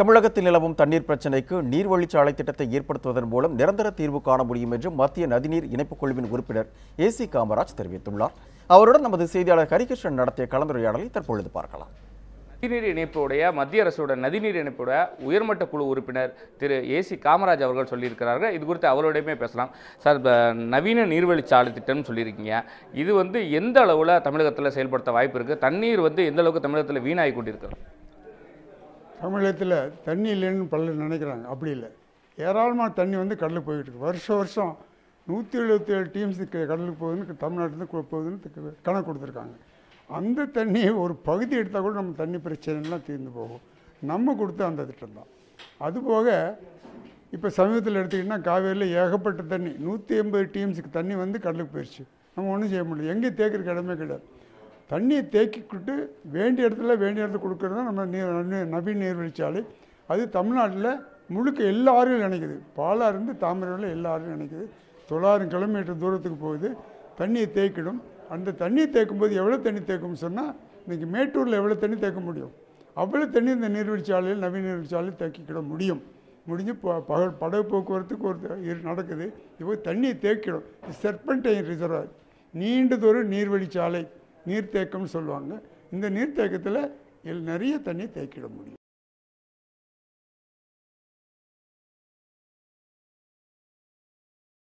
தமிழகத்தில் நிலவும் தண்ணீர் பிரச்சினைக்கு நீர்வழிச்சாலை திட்டத்தை ஏற்படுத்துவதன் மூலம் நிரந்தர தீர்வு காண முடியும் என்று மத்திய நதிநீர் இணைப்புக் குழுவின் உறுப்பினர் ஏசி காமராஜ் தெரிவித்துள்ளார். அவருடன் நமது செய்தியாளர் ஹரிகிருஷ்ணன் நடத்திய கலந்துரையாடலை தற்பொழுது பார்க்கலாம். நதிநீர் இணைப்புடைய மத்திய அரசோட நதிநீர் இணைப்புடைய உயர்மட்ட குழு உறுப்பினர் திரு ஏசி காமராஜ் அவர்கள் சொல்லியிருக்கிறார்கள். இது குறித்து அவரோடையுமே பேசலாம். சார் நவீன நீர்வழிச்சாலை திட்டம்னு சொல்லியிருக்கீங்க. இது வந்து எந்த அளவில் தமிழகத்தில் செயல்படுத்த வாய்ப்பு இருக்குது தண்ணீர் வந்து எந்த அளவுக்கு தமிழகத்தில் வீணாகி கொண்டிருக்கிறது? தமிழகத்தில் தண்ணி இல்லைன்னு பலர் நினைக்கிறாங்க. அப்படி இல்லை. ஏராளமாக தண்ணி வந்து கடலுக்கு போய்கிட்டு இருக்கு. வருஷம் வருஷம் நூற்றி எழுபத்தி ஏழு டீம்ஸ் கடலுக்கு போகுதுன்னு தமிழ்நாட்டில் போகுதுன்னு கணக்கு கொடுத்துருக்காங்க. அந்த தண்ணியை ஒரு பகுதி எடுத்தால் கூட நம்ம தண்ணி பிரச்சனைலாம் தீர்ந்து போகும். நம்ம கொடுத்த அந்த திட்டம் தான். அதுபோக இப்போ சமீபத்தில் எடுத்துக்கிட்டிங்கன்னா காவேரியில் ஏகப்பட்ட தண்ணி நூற்றி எண்பது டீம்ஸுக்கு தண்ணி வந்து கடலுக்கு போயிடுச்சு நம்ம ஒன்றும் செய்ய முடியல. எங்கேயும் தேக்கிறதுக்கு இடமே கிடையாது. தண்ணியை தேக்கிக்கிட்டு வேண்டிய இடத்துல வேண்டிய இடத்துல கொடுக்கறது தான் நம்ம நீர் நவீன- நவீன அது தமிழ்நாட்டில் முழுக்க எல்லா ஆறுகளும் இணைக்குது பாலாறு இருந்து தாமிரவில் எல்லா ஆறுகளும் இணைக்குது தொள்ளாயிரம் கிலோமீட்டர் தூரத்துக்கு போகுது. தண்ணியை தேக்கிடும். அந்த தண்ணியை தேக்கும்போது எவ்வளோ தண்ணி தேக்கும்னு சொன்னால் இன்றைக்கி மேட்டூரில் எவ்வளோ தண்ணி தேக்க முடியும்? அவ்வளோ தண்ணி இந்த நீர்வீழ்ச்சியாலையில் நவீன நீர்வீழ்ச்சியாலையில் தேக்கிக்கிட முடியும். முடிஞ்சு ப- பகல் படகு போக்குவரத்துக்கு ஒரு நடக்குது. இப்போ தண்ணியை தேக்கிடும். செர்பன்டைன் ரிசர்வாய். நீண்ட தூரம் நீர்வழிச்சாலை நீர்த்தேக்கம்னு சொல்லுவாங்க. இந்த நீர்த்தேக்கத்தில் நிறைய தண்ணி தேக்கிட முடியும்.